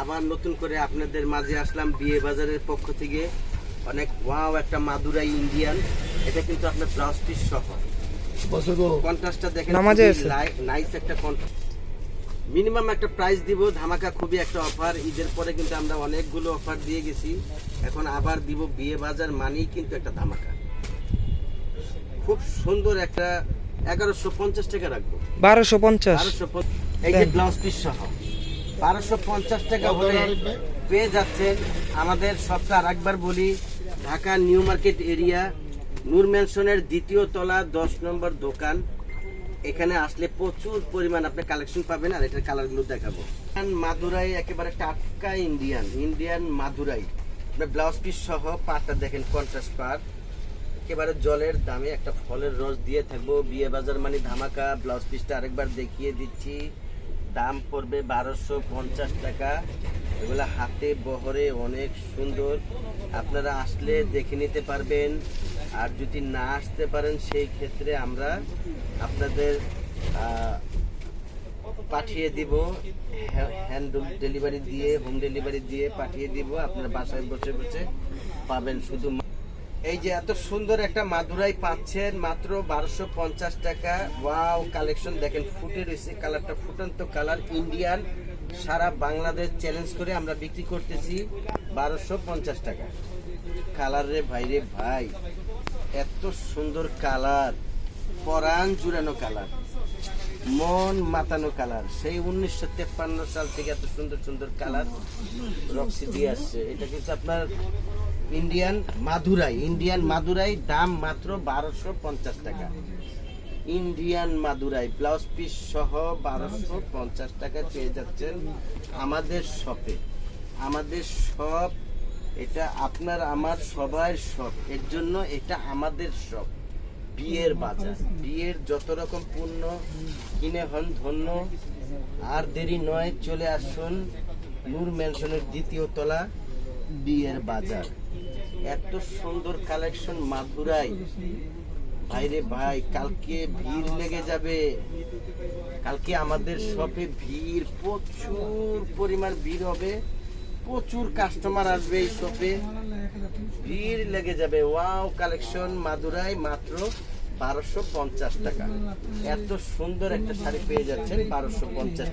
আবার নতুন করে আপনাদের মাঝে আসলাম বিয়ে বাজারের পক্ষ থেকে। অনেক ওয়াও একটা মাদুরাই ইন্ডিয়ান। এটা কিন্তু আপনার ব্লাউজ পিস সহ কন্ট্রাস্টটা দেখেন নাইস একটা কন্ট্রাস্ট মিনিমাম একটা প্রাইস দিব ধামাকা খুবই একটা অফার ঈদের পরে কিন্তু আমরা অনেকগুলো অফার দিয়ে গেছি। এখন আবার দিব বিয়ে বাজার মানেই কিন্তু একটা ধামাকা। খুব সুন্দর একটা এগারোশো পঞ্চাশ টাকা রাখব। বারোশো পঞ্চাশ। এই যে ব্লাউজ পিস সহ। বারোশো পঞ্চাশ টাকা হলে পেয়ে যাচ্ছেন আমাদের আর একবার বলি, Dhaka new market area, Noor ম্যানশনের দ্বিতীয় তলা, দশ নম্বর দোকান। এখানে আসলে প্রচুর পরিমাণ আপনি কালেকশন পাবেন আর এটার কালারগুলো দেখাবো। মাদুরাই, একেবারে টাটকা ইন্ডিয়ান ইন্ডিয়ান মাদুরাই। আপনার ব্লাউজ পিস সহ পাটটা দেখেন কন্ট্রাস্ট পাট। একেবারে জলের দামে একটা ফলের রস দিয়ে থাকব। বিয়ে বাজার মানে ধামাকা, ব্লাউজ পিসটা আরেকবার দেখিয়ে দিচ্ছি। দাম পড়বে বারোশো পঞ্চাশ টাকা। এগুলো হাতে বহরে অনেক সুন্দর। আপনারা আসলে দেখে নিতে পারবেন। আর যদি না আসতে পারেন, সেই ক্ষেত্রে আমরা আপনাদের পাঠিয়ে দিব। হ্যান্ড ডেলিভারি দিয়ে, হোম ডেলিভারি দিয়ে পাঠিয়ে দিব। আপনার বাসায় বসে বসে পাবেন শুধু এই যে এত সুন্দর একটা মাদুরাই পাচ্ছেন, মাত্র বারোশো পঞ্চাশ টাকা। ওয়াও, কালেকশন দেখেন, ফুটে রয়েছে, কালারটা ফুটন্ত কালার, ইন্ডিয়ান। সারা বাংলাদেশ চ্যালেঞ্জ করে আমরা বিক্রি করতেছি বারোশো পঞ্চাশ টাকা। কালার রে ভাই রে ভাই, এত সুন্দর কালার, পরাণ জুড়ানো কালার, মন মাতানো কালার। সেই উনিশশো তেপ্পান্ন সাল থেকে এত সুন্দর সুন্দর কালার রক্সি দিয়ে আসছে। এটা কিন্তু আপনার ইন্ডিয়ান মাদুরাই ইন্ডিয়ান মাদুরাই দাম মাত্র বারোশো পঞ্চাশ টাকা। ইন্ডিয়ান মাদুরাই ব্লাউজ পিস সহ বারোশো পঞ্চাশ টাকা পেয়ে যাচ্ছেন আমাদের শপে আমাদের শপ এটা আপনার, আমার সবার শপ এর জন্য এটা আমাদের শপ বিয়ের বাজার। বিয়ের যত রকম পণ্য কিনে হন ধন্য। আর দেরি নয়, চলে আসুন নূর ম্যানশনের দ্বিতীয় তলা। বিয়ের বাজার। এত সুন্দর কালেকশন মাদুরাই। ভাইরে ভাই, কালকে ভিড় লেগে যাবে। কালকে আমাদের শপে ভিড়, প্রচুর পরিমাণ ভিড় হবে। প্রচুর কাস্টমার আসবে এই শপে ভিড় লেগে যাবে। ওয়াও কালেকশন মাদুরাই মাত্র বারোশো পঞ্চাশ টাকা। এত সুন্দর একটা শাড়ি পেয়ে যাচ্ছেন বারোশো পঞ্চাশ